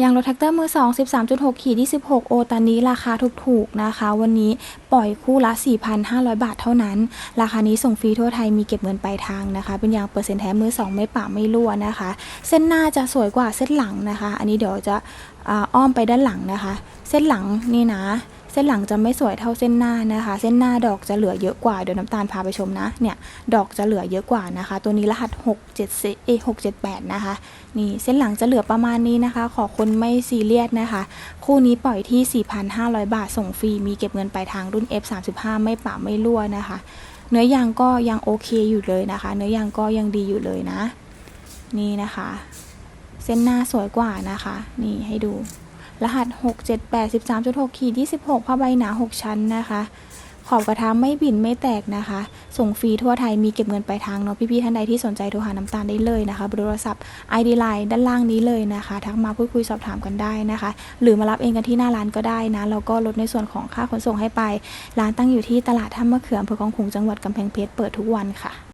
ยางรถแท็กเตอร์มือ2 13.6ขีด26 โอตอนนี้ราคาถูกๆนะคะ วันนี้ปล่อยคู่ละ 4,500 บาทเท่านั้น ราคานี้ส่งฟรีทั่วไทยมีเก็บเงินปลายทางนะคะ เป็นยางเปอร์เซ็นต์แท้มือ2ไม่ป่าไม่รั่วนะคะ เส้นหน้าจะสวยกว่าเส้นหลังนะคะ อันนี้เดี๋ยวจะอ้อมไปด้านหลังนะคะ เส้นหลังนี่นะ เส้นหลังจะไม่สวยเท่าเส้นหน้านะคะ เส้นหน้าดอกจะเหลือเยอะกว่าเดี๋ยวน้ำตาลพาไปชมนะเนี่ยดอกจะเหลือเยอะกว่านะคะ ตัวนี้รหัส 6 7เอ6 7 8 นะคะนี่เส้นหลังจะเหลือประมาณนี้นะคะ ขอคนไม่ซีเรียสนะคะ คู่นี้ปล่อยที่ 4,500 บาทส่งฟรีมีเก็บเงินปลายทางรุ่น F35 ไม่ป่าไม่รั่วนะคะ เนื้อยางก็ยังโอเคอยู่เลยนะคะ เนื้อยางก็ยังดีอยู่เลยนะ นี่นะคะ เส้นหน้าสวยกว่านะคะ นี่ให้ดู รหัส 6 7 8 13.6ขีด26ผ้าใบหนา 6 ชั้นนะคะ ขอบกระทะไม่บินไม่แตกนะคะ ส่งฟรีทั่วไทยมีเก็บเงินปลายทางเนาะพี่ๆท่านใดที่สนใจโทรหาน้ำตาลได้เลยนะคะบร์โทรศัพท์ ID Line ด้านล่างนี้เลยนะคะ ทักมาพูดคุยสอบถามกันได้นะคะ หรือมารับเองกันที่หน้าร้านก็ได้นะแล้วก็ลดในส่วนของค่าขนส่งให้ไป ร้านตั้งอยู่ที่ตลาดท่ามะเขืออำเภอคลองขุงจังหวัดกำแพงเพชรเปิดทุกวันค่ะ